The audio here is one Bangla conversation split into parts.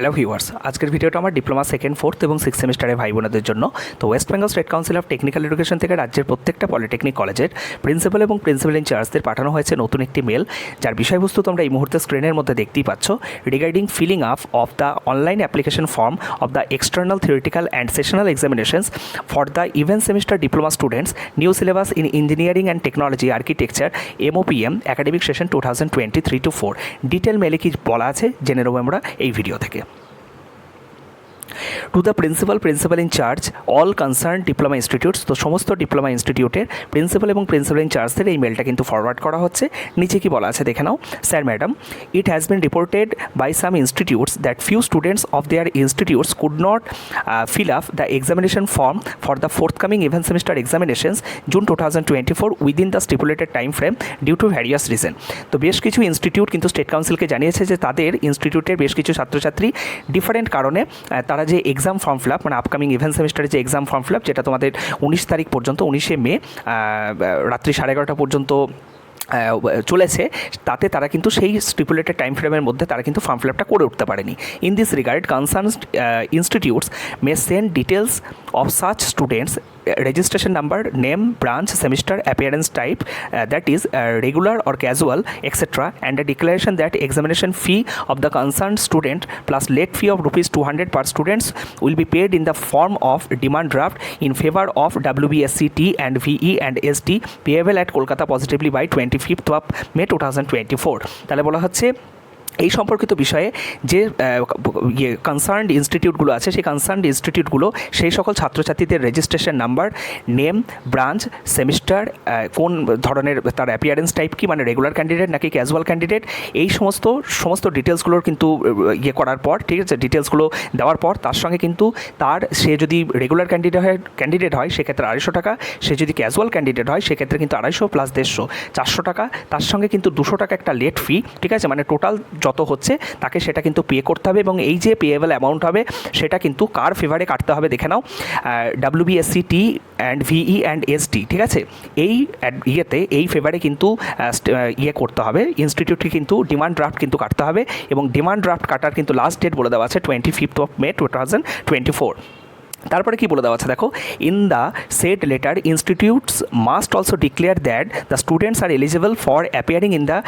হ্যালো ভিউয়ার্স আজকের ভিডিওটা আমার ডিপ্লোমা সেকেন্ড ফোর্থ এবং সিক্স সেমিস্টারের ভাই বোনদের জন্য তো West Bengal State Council of Technical Education থেকে রাজ্যের প্রত্যেকটা পলিটেকনিক কলেজের প্রিন্সিপাল এবং প্রিন্সিপাল ইন চার্জদের পাঠানো হয়েছে নতুন একটি মেল যার বিষয়বস্তু তোমরা এই মুহূর্তে স্ক্রিনের মধ্যে দেখতেই পাচ্ছ regarding filling up of the online application form of the external theoretical and sessional examinations for the event semester diploma students new syllabus in engineering and technology architecture MOPM academic session two thousand twenty three two four detail মেলে কি বলা আছে জেনে নেবো আমরা এই ভিডিও থেকে to the principal principal in charge all concern diploma institutes তো সমস্ত ডিপ্লোমা ইনস্টিটিউটের প্রিন্সিপাল এবং প্রিন্সিপাল ইন চার্জদের এই মেলটা কিন্তু ফরওয়ার্ড করা হচ্ছে নিচে কি বলা আছে দেখে নাও sir madam it has been reported by some institutes that few students of their institutes could not fill up the examination form for the forthcoming event semester examinations June two thousand twenty four within the stipulated time frame due to various reason তো বেশ কিছু ইনস্টিটিউট কিন্তু স্টেট কাউন্সিলকে জানিয়েছে যে তাদের ইনস্টিটিউটের বেশ কিছু ছাত্রছাত্রী ডিফারেন্ট কারণে তারা তারা যে এক্সাম ফর্ম ফিল আপ মানে আপকামিং ইভেন্ট সেমিস্টারের যে এক্সাম ফর্ম ফিল আপ যেটা তোমাদের উনিশ তারিখ পর্যন্ত উনিশে মে রাত্রি সাড়ে এগারোটা পর্যন্ত চলেছে তাতে তারা কিন্তু সেই স্টিপুলেটেড টাইম ফ্রেমের মধ্যে তারা কিন্তু ফর্ম ফিল আপটা করে উঠতে পারেনি in this regard concern institutes may send details of such students registration number, name, branch, semester, appearance type, uh, that is uh, regular or casual, etc., and a declaration that examination fee of the concerned student plus late fee of rupees 200 per students will be paid in the form of demand draft in favor of WBSCT and VE and ST payable at Kolkata positively by 25th of May 2024. তাহলে বলা হচ্ছে এই সম্পর্কিত বিষয়ে যে ইয়ে কনসার্নড ইনস্টিটিউটগুলো আছে সেই কনসার্নড ইনস্টিটিউটগুলো সেই সকল ছাত্রছাত্রীদের registration number name branch semester কোন ধরনের তার অ্যাপিয়ারেন্স টাইপ কি মানে রেগুলার ক্যান্ডিডেট নাকি ক্যাজুয়াল ক্যান্ডিডেট এই সমস্ত সমস্ত ডিটেলসগুলোর কিন্তু ইয়ে করার পর ঠিক আছে ডিটেলসগুলো দেওয়ার পর তার সঙ্গে কিন্তু তার সে যদি রেগুলার ক্যান্ডিডেট হয় ক্যান্ডিডেট হয় সেক্ষেত্রে আড়াইশো টাকা সে যদি ক্যাজুয়াল ক্যান্ডিডেট হয় সেক্ষেত্রে কিন্তু আড়াইশো প্লাস দেড়শো চারশো টাকা তার সঙ্গে কিন্তু দুশো টাকা একটা লেট ফি ঠিক আছে মানে টোটাল যত হচ্ছে তাকে সেটা কিন্তু পে করতে হবে এবং এই যে পেয়েবল অ্যামাউন্ট হবে সেটা কিন্তু কার ফেভারে কাটতে হবে দেখে নাও WBSC T and VE and SD ঠিক আছে এই ইয়েতে এই ফেভারে কিন্তু ইয়ে করতে হবে ইনস্টিটিউটকে কিন্তু ডিমান্ড ড্রাফট কিন্তু কাটতে হবে এবং ডিমান্ড ড্রাফট কাটার কিন্তু লাস্ট ডেট বলে দেওয়া আছে twenty fifth of May two thousand twenty four তারপরে কি বলে দেওয়া আছে দেখো in the set letter institutes must also declare that the students are eligible for appearing in the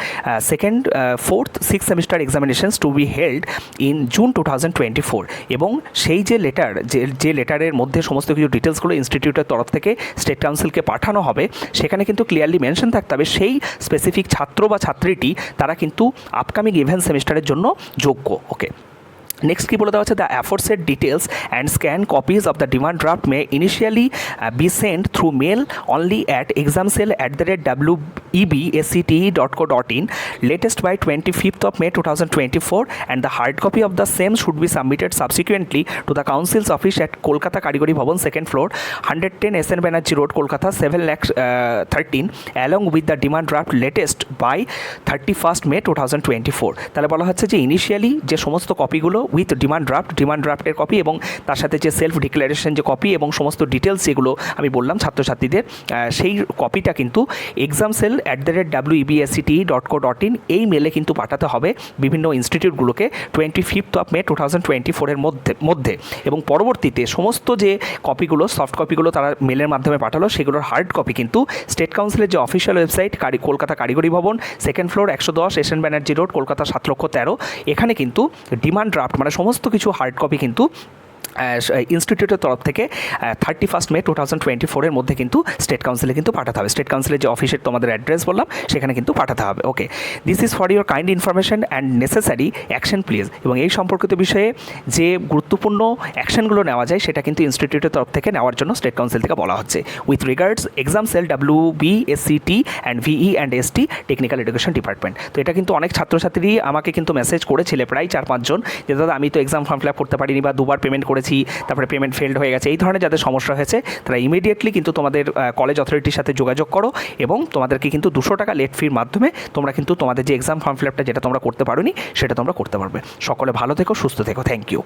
second fourth six semester examinations to be held in June two thousand twenty four এবং সেই যে লেটার যে যে লেটারের মধ্যে সমস্ত কিছু ডিটেলসগুলো ইনস্টিটিউটের তরফ থেকে স্টেট কাউন্সিলকে পাঠানো হবে সেখানে কিন্তু ক্লিয়ারলি মেনশন থাকতে হবে সেই স্পেসিফিক ছাত্র বা ছাত্রীটি তারা কিন্তু আপকামিং ইভেন্ট সেমিস্টারের জন্য যোগ্য ওকে নেক্সট কী বলে দেওয়া হচ্ছে the aforesaid details and scan copies of the demand draft may initially be send through mail only at exam cell at the rate W ebscte.co.in latest by 25th of May 2024 and the hard copy of the same should be submitted subsequently to the council's office at Kolkata Karigori Bhavan 2nd floor 110 SN Banerjee Road Kolkata 7 lakh uh, 13 along with the demand draft latest by 31st May 2024 তাহলে বলা হচ্ছে যে ইনিশিয়ালি যে সমস্ত কপিগুলো উইথ ডিমান্ড ড্রাফট ডিমান্ড ড্রাফটের কপি এবং তার সাথে যে সেলফ ডিক্লারেশন যে কপি এবং সমস্ত ডিটেলস যেগুলো আমি বললাম ছাত্রছাত্রীদের সেই কপিটা কিন্তু exam cell at the rate W EBSCT dot co dot in এই মেলে কিন্তু পাঠাতে হবে বিভিন্ন ইনস্টিটিউটগুলোকে twenty fifth of May two thousand twenty ফোরের মধ্যে মধ্যে এবং পরবর্তীতে সমস্ত যে কপিগুলো সফট কপিগুলো তারা মেলের মাধ্যমে পাঠালো সেগুলোর হার্ড কপি কিন্তু স্টেট কাউন্সিলের যে অফিসিয়াল ওয়েবসাইট কারি কলকাতা কারিগরি ভবন সেকেন্ড ফ্লোর একশো দশ এশিয়ান ব্যানার্জি রোড কলকাতা সাত লক্ষ তেরো এখানে কিন্তু ডিমান্ড ড্রাফট মানে সমস্ত কিছু হার্ড কপি কিন্তু ইনস্টিটিউটের তরফ থেকে thirty first May two thousand twenty ফোরের মধ্যে কিন্তু স্টেট কাউন্সিলে কিন্তু পাঠাতে হবে স্টেট কাউন্সিলের যে অফিসের তোমাদের অ্যাড্রেস বললাম সেখানে কিন্তু পাঠাতে হবে okay this is for your kind information and necessary action please এবং এই সম্পর্কিত বিষয়ে যে গুরুত্বপূর্ণ অ্যাকশনগুলো নেওয়া যায় সেটা কিন্তু ইনস্টিটিউটের তরফ থেকে নেওয়ার জন্য স্টেট কাউন্সিল থেকে বলা হচ্ছে with regards exam cell W B S C T and VE and S T technical education department তো এটা কিন্তু অনেক ছাত্রছাত্রী আমাকে কিন্তু মেসেজ করেছিলে প্রায় চার পাঁচজন যে দাদা আমি তো এক্সাম ফর্ম ফিল আপ করতে পারিনি বা দুবার পেমেন্ট করে করেছি তারপরে পেমেন্ট ফেল্ড হয়ে গেছে এই ধরনের যাদের সমস্যা হয়েছে তারা ইমিডিয়েটলি কিন্তু তোমাদের কলেজ অথরিটির সাথে যোগাযোগ করো এবং তোমাদেরকে কিন্তু দুশো টাকা লেট ফির মাধ্যমে তোমরা কিন্তু তোমাদের যে এক্সাম ফর্ম ফিল আপটা যেটা তোমরা করতে পারোনি সেটা তোমরা করতে পারবে সকলে ভালো থেকো সুস্থ থেকো থ্যাংক ইউ